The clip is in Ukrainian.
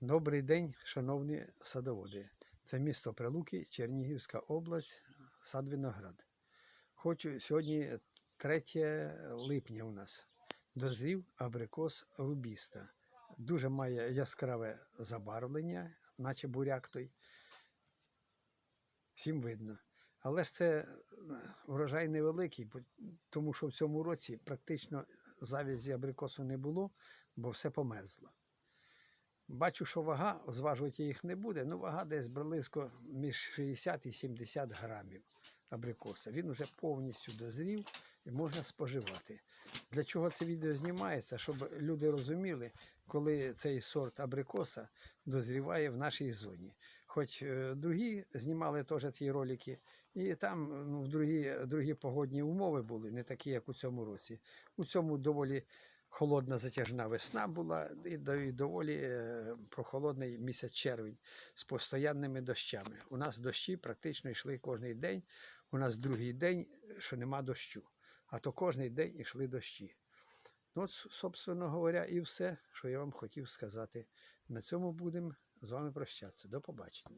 Добрий день, шановні садоводи. Це місто Прилуки, Чернігівська область, сад Виноград. Хочу сьогодні 3 липня у нас. Дозрів абрикос рубіста. Дуже має яскраве забарвлення, наче буряк той. Всім видно. Але ж це е, врожай невеликий, тому що в цьому році практично завязі абрикосу не було, бо все померзло. Бачу, що вага, зважувати їх не буде, ну вага десь близько між 60 і 70 грамів абрикоса. Він вже повністю дозрів і можна споживати. Для чого це відео знімається? Щоб люди розуміли, коли цей сорт абрикоса дозріває в нашій зоні. Хоч е, другі знімали теж ті ролики, і там ну, в другі, другі погодні умови були, не такі, як у цьому році. У цьому доволі холодна затяжна весна була і доволі е, прохолодний місяць червень з постоянними дощами. У нас дощі практично йшли кожен день. У нас другий день, що нема дощу. А то кожен день йшли дощі. Ну, от, собственно говоря, і все, що я вам хотів сказати. На цьому будемо з вами прощатися. До побачення.